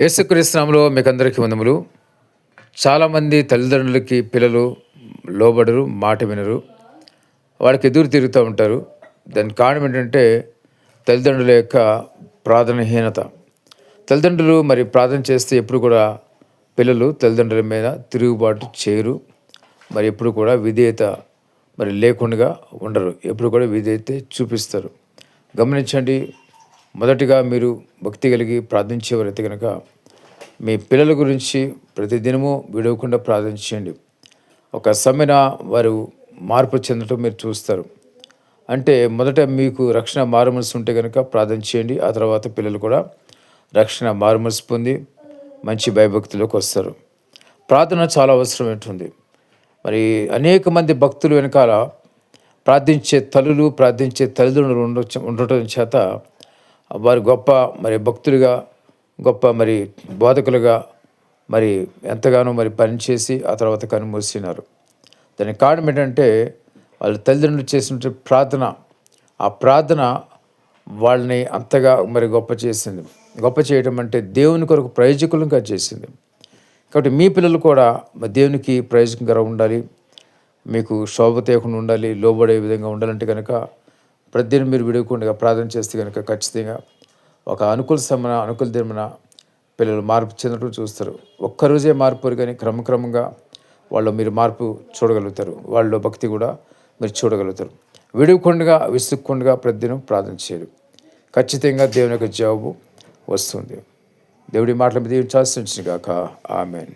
యేసుక్రీస్తునామలో మీకు అందరికీ వందములు. చాలామంది తల్లిదండ్రులకి పిల్లలు లోబడరు మాట వినరు. వాళ్ళకి ఎదురు తిరుగుతూ ఉంటారు. దానికి కారణం ఏంటంటే తల్లిదండ్రుల యొక్క ప్రాధాన్యహీనత తల్లిదండ్రులు మరి ప్రార్థన చేస్తే ఎప్పుడు కూడా పిల్లలు తల్లిదండ్రుల మీద తిరుగుబాటు చేయరు. మరి ఎప్పుడు కూడా విధేయత మరి లేకుండా ఉండరు. ఎప్పుడు కూడా విధేయత చూపిస్తారు. గమనించండి మొదటిగా మీరు భక్తి కలిగి ప్రార్థించేవారైతే కనుక మీ పిల్లల గురించి ప్రతిదినము విడవకుండా ప్రార్థించండి. ఒక సమయన వారు మార్పు చెందటం మీరు చూస్తారు. అంటే మొదట మీకు రక్షణ మారుమనసు ఉంటే కనుక ప్రార్థన చేయండి ఆ తర్వాత పిల్లలు కూడా రక్షణ మారుమనసు పొంది మంచి భయభక్తిలోకి వస్తారు. ప్రార్థన చాలా అవసరం మరి అనేక మంది భక్తులు వెనకాల ప్రార్థించే తల్లులు ప్రార్థించే తల్లిదండ్రులు ఉండ ఉండటం చేత వారు గొప్ప మరి భక్తులుగా గొప్ప మరి బోధకులుగా మరి ఎంతగానో మరి పనిచేసి ఆ తర్వాత కనుమూసినారు దానికి కారణం ఏంటంటే వాళ్ళ తల్లిదండ్రులు చేసిన ప్రార్థన ఆ ప్రార్థన వాళ్ళని అంతగా మరి గొప్ప చేసింది. గొప్ప చేయడం అంటే దేవుని కొరకు ప్రయోజకులంగా చేసింది. కాబట్టి మీ పిల్లలు కూడా మరి దేవునికి ప్రయోజకంగా ఉండాలి. మీకు శోభ తేకుండా ఉండాలి లోబడే విధంగా ఉండాలంటే కనుక ప్రతిదినం మీరు విడవకుండా ప్రార్థన చేస్తే కనుక ఖచ్చితంగా ఒక అనుకూల సమన అనుకూల దినమున పిల్లలు మార్పు చెందడం చూస్తారు. ఒక్కరోజే మార్పు కానీ క్రమక్రమంగా వాళ్ళు మీరు మార్పు చూడగలుగుతారు. వాళ్ళు భక్తి కూడా మీరు చూడగలుగుతారు. విడవకుండా విసుక్కుండా ప్రతిదినం ప్రార్థన చేయరు ఖచ్చితంగా దేవుని యొక్క జవాబు వస్తుంది. దేవుడి మాటల మీద దీవించాల్సి కాక ఆమెన్.